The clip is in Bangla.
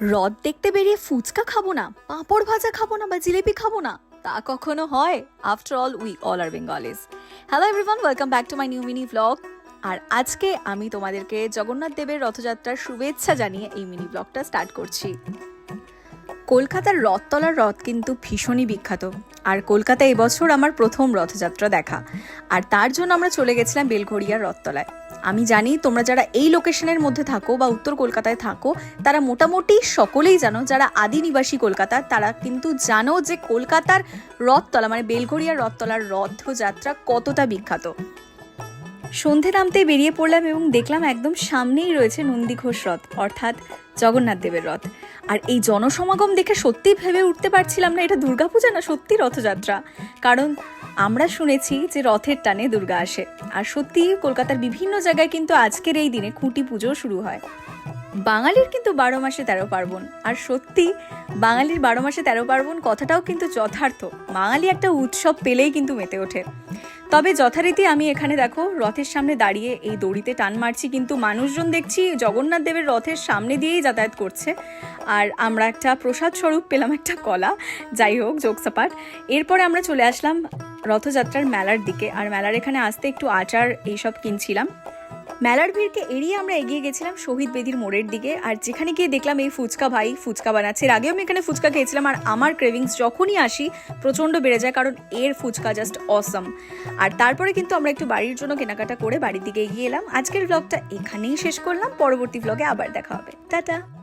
রথ দেখতে বেরিয়ে ফুচকা খাব না, পাঁপড় ভাজা খাব না বা জিলিপি খাব না, তা কখনো হয়? After all we all are Bengalis hello everyone welcome back to my new mini blog আর আজকে আমি তোমাদেরকে জগন্নাথ দেবের রথযাত্রার শুভেচ্ছা জানিয়ে এই মিনি ব্লগটা স্টার্ট করছি। কলকাতার রথতলার রথ কিন্তু ভীষণই বিখ্যাত। আর কলকাতা এবছর আমার প্রথম রথযাত্রা দেখা। আর তার জন্য আমরা চলে গেছিলাম বেলঘড়িয়ার রথতলায়। আমি জানি তোমরা যারা এই লোকেশনের মধ্যে থাকো বা উত্তর কলকাতায় থাকো, তারা মোটামুটি সকলেই জানো, যারা আদি নিবাসী কলকাতার তারা কিন্তু জানো যে কলকাতার রথতলা মানে বেলঘড়িয়ার রথতলার রথযাত্রা কতটা বিখ্যাত। সন্ধে নামতে বেরিয়ে পড়লাম এবং দেখলাম একদম সামনেই রয়েছে নন্দীঘোষ রথ, অর্থাৎ জগন্নাথ দেবের রথ। আর এই জনসমাগম দেখে সত্যি ভেবে উঠতে পারছিলাম না এটা দুর্গাপূজা না সত্যি রথযাত্রা। কারণ আমরা শুনেছি যে রথের টানে দুর্গা আসে। আর সত্যি কলকাতার বিভিন্ন জায়গায় কিন্তু আজকের এই দিনে খুঁটি পুজো শুরু হয়। বাঙালির কিন্তু বারো মাসে তেরো পার্বণ। আর সত্যি বাঙালির বারো মাসে তেরো পার্বণ কথাটাও কিন্তু যথার্থ। বাঙালি একটা উৎসব পেলেই কিন্তু মেতে ওঠে। তবে যথারীতি আমি এখানে দেখো, রথের সামনে দাঁড়িয়ে এই দড়িতে টান মারছি, কিন্তু মানুষজন দেখছি জগন্নাথ দেবের রথের সামনে দিয়েই যাতায়াত করছে। আর আমরা একটা প্রসাদ স্বরূপ পেলাম, একটা কলা। যাই হোক যোগসাপাট এরপরে আমরা চলে আসলাম রথযাত্রার মেলার দিকে। আর মেলার এখানে আসতে একটু আচার এইসব কিনছিলাম। মেলার ভিড়কে এড়িয়ে আমরা এগিয়ে গেছিলাম শহীদ বেদির মোড়ের দিকে। আর যেখানে গিয়ে দেখলাম এই ফুচকা ভাই ফুচকা বানাচ্ছে। এর আগেও আমি এখানে ফুচকা খেয়েছিলাম আর আমার ক্রেভিংস যখনই আসি, প্রচণ্ড বেড়ে যায় কারণ এর ফুচকা জাস্ট অসম আর তারপরে কিন্তু আমরা একটু বাড়ির জন্য কেনাকাটা করে বাড়ির দিকে এগিয়ে এলাম। আজকের ব্লগটা এখানেই শেষ করলাম। পরবর্তী ব্লগে আবার দেখা হবে। টাটা!